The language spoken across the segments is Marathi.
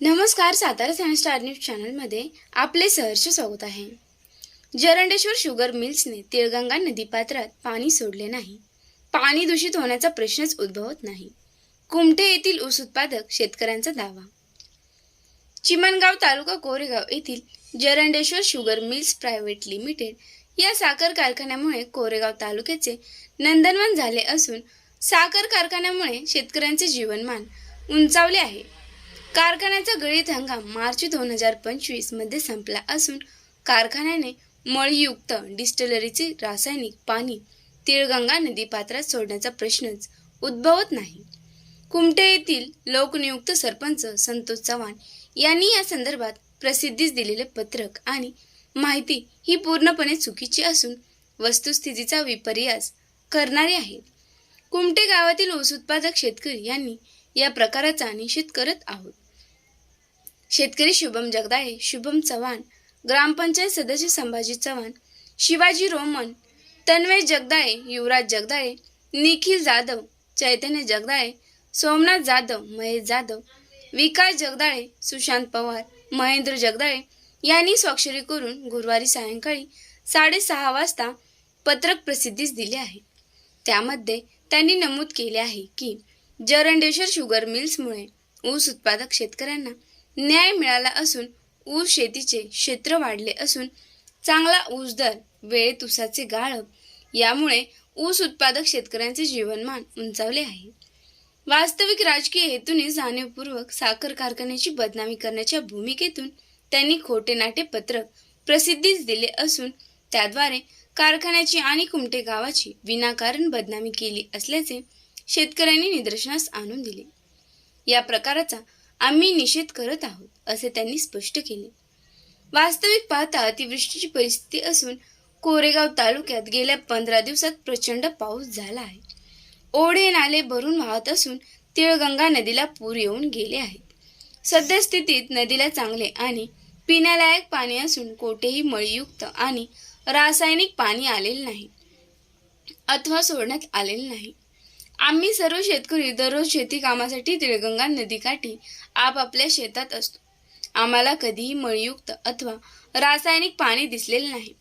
नमस्कार सातारा सायन्स स्टार न्यूज चॅनलमध्ये आपले सहर्ष स्वागत आहे. जरंडेश्वर शुगर मिल्सने तिळगंगा नदीपात्रात पाणी सोडले नाही. पाणी दूषित होण्याचा प्रश्नच उद्भवत नाही. कुमठे येथील ऊस उत्पादक शेतकऱ्यांचा दावा. चिमणगाव तालुका कोरेगाव येथील Jarandeshwar sugar mills private limited या साखर कारखान्यामुळे कोरेगाव तालुक्याचे नंदनवन झाले असून साखर कारखान्यामुळे शेतकऱ्यांचे जीवनमान उंचावले आहे. कारखान्याचा गळीत हंगाम मार्च दोन हजार पंचवीसमध्ये संपला असून कारखान्याने मळयुक्त डिस्टलरीचे रासायनिक पाणी तिळगंगा नदीपात्रात सोडण्याचा प्रश्नच उद्भवत नाही. कुमटे येथील लोकनियुक्त सरपंच संतोष चव्हाण यांनी या संदर्भात प्रसिद्धीस दिलेले पत्रक आणि माहिती ही पूर्णपणे चुकीची असून वस्तुस्थितीचा विपर्यास करणारी आहे कुमटे गावातील ऊस उत्पादक शेतकरी यांनी या प्रकाराचा निषेध करत आहोत. शेतकरी शुभम जगदाळे शुभम चव्हाण ग्रामपंचायत सदस्य संभाजी चव्हाण शिवाजी रोमन तन्मय जगदाळे युवराज जगदाळे निखिल जाधव चैतन्य जगदाळे सोमनाथ जाधव महेश जाधव विकास जगदाळे सुशांत पवार महेंद्र जगदाळे यांनी स्वाक्षरी करून गुरुवारी सायंकाळी साडेसहा वाजता पत्रक प्रसिद्धीस दिले आहे. त्यामध्ये त्यांनी नमूद केले आहे की जरंडेश्वर शुगर मिल्समुळे ऊस उत्पादक शेतकऱ्यांना न्याय मिळाला असून ऊस शेतीचे क्षेत्र वाढले असून चांगला ऊस दर वेळेत ऊसाचे गाळप यामुळे ऊस उत्पादक शेतकऱ्यांचे जीवनमान उंचावले आहे. वास्तविक राजकीय हेतूने जाणीवपूर्वक साखर कारखान्याची बदनामी करण्याच्या भूमिकेतून त्यांनी खोटे नाटे पत्रक प्रसिद्धीच दिले असून त्याद्वारे कारखान्याची आणि कुमटे गावाची विनाकारण बदनामी केली असल्याचे शेतकऱ्यांनी निदर्शनास आणून दिले. या प्रकाराचा आम्ही निषेध करत आहोत असे त्यांनी स्पष्ट केले. वास्तविक पाहता अतिवृष्टीची परिस्थिती असून कोरेगाव तालुक्यात गेल्या पंधरा दिवसात प्रचंड पाऊस झाला आहे. ओढे नाले भरून वाहत असून तिळगंगा नदीला पूर येऊन गेले आहेत. सद्यस्थितीत नदीला चांगले आणि पिण्यालायक पाणी असून कोठेही मळीयुक्त आणि रासायनिक पाणी आलेले नाही अथवा सोडण्यात आलेले नाही. आम्ही सर्व शेतकरी दररोज शेती कामासाठी तिळगंगा नदीकाठी आपापल्या शेतात असतो. आम्हाला कधीही मळयुक्त अथवा रासायनिक पाणी दिसलेले नाही.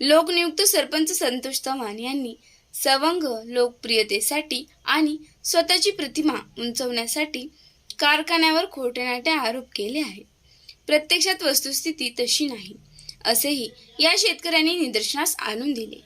लोकनियुक्त सरपंच संतोष चव्हाण यांनी सवंग लोकप्रियतेसाठी आणि स्वतःची प्रतिमा उंचवण्यासाठी कारखान्यावर खोटेनाटे आरोप केले आहेत. प्रत्यक्षात वस्तुस्थिती तशी नाही असेही या शेतकऱ्यांनी निदर्शनास आणून दिले.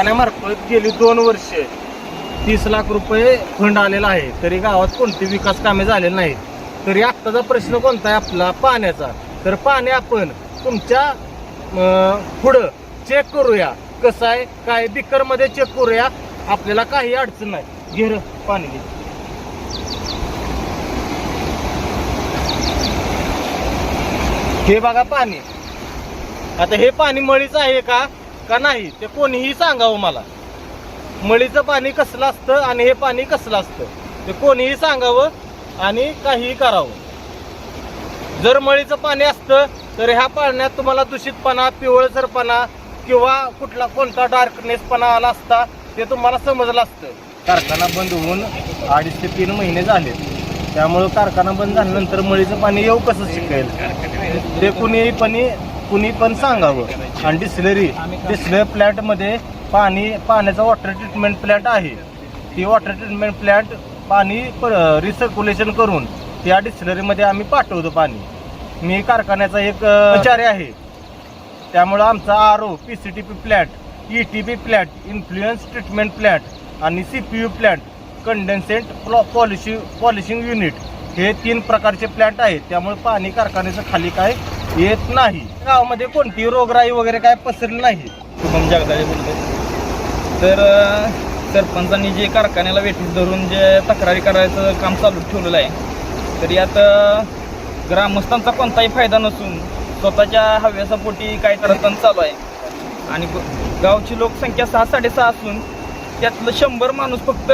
कारखान्यामार्फत गेली दोन वर्ष. तीस लाख रुपये फंड आलेला आहे. तरी गावात कोणती विकास कामे झालेली नाहीत. तरी आत्ताचा प्रश्न कोणता आहे आपला? पाण्याचा. तर पाणी आपण तुमच्या पुढं चेक करूया. कसं आहे? काय? बिकरमध्ये चेक करूया. आपल्याला काही अडचण नाही. घेर पाणी हे बघा पाणी. आता हे पाणी मळीच आहे का? का नाही ते कोणीही सांगावं मला. मळीचं पाणी कसलं असतं आणि हे पाणी कसलं असतं ते कोणीही सांगावं आणि काहीही करावं. जर मळीचं पाणी असतं तर ह्या पाण्यात तुम्हाला दूषितपणा पिवळसरपणा किंवा कुठला कोणता डार्कनेसपणा आला असता ते तुम्हाला समजलं असतं. कारखाना बंद होऊन अडीच ते तीन महिने झाले त्यामुळं कारखाना बंद झाल्यानंतर मळीचं पाणी येऊ कसं शिकेल? ते कुणीही पण कुणी पण सांगावं. आणि डिस्लरी डिस्लरी प्लॅन्टमध्ये पाणी पाण्याचा वॉटर ट्रीटमेंट प्लॅन्ट आहे. ती वॉटर ट्रीटमेंट प्लॅन्ट पाणी रिसर्क्युलेशन करून त्या डिस्लरीमध्ये आम्ही पाठवतो पाणी. मी कारखान्याचा एक आचार्य आहे. त्यामुळं आमचा R O P C T P plant E T P plant influence treatment plant आणि C P U plant condensate polishing polishing unit हे तीन प्रकारचे प्लॅन्ट आहेत. त्यामुळे पाणी कारखान्याचं खाली काय येत नाही. गावामध्ये कोणतीही रोगराई वगैरे काय पसरली नाही. शुभम जगदाळे बोलतो तर सरपंचांनी जे कारखान्याला वेठीस धरून जे तक्रारी करायचं काम चालू ठेवलेलं आहे तर यात ग्रामस्थांचा कोणताही फायदा नसून स्वतःच्या हव्यासापोटी काय करताना चालू आहे. आणि गावची लोकसंख्या सहा साडेसहा असून त्यातलं शंभर माणूस फक्त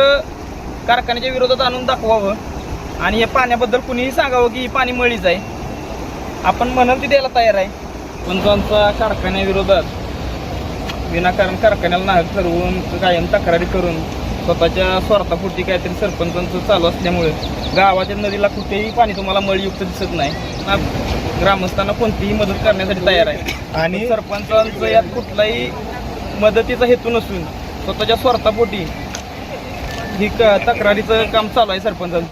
कारखान्याच्या विरोधात आणून दाखवावं. आणि हे पाण्याबद्दल कुणीही सांगावं की ही पाणी मळीच आहे. आपण म्हणाल ती द्यायला तयार आहे. पंचांचा कारखान्याविरोधात विनाकारण कारखान्याला नाहक ठरवून कायम तक्रारी करून स्वतःच्या स्वार्थापुरती काहीतरी सरपंचांचं चालू असल्यामुळे गावाच्या नदीला कुठेही पाणी तुम्हाला मळयुक्त दिसत नाही. ग्रामस्थांना कोणतीही मदत करण्यासाठी तयार आहे. आणि आणि सरपंचांचं यात कुठलाही मदतीचा हेतू नसून स्वतःच्या स्वार्थापोटी ही क- तक्रारीचं काम चालू आहे सरपंचांचं.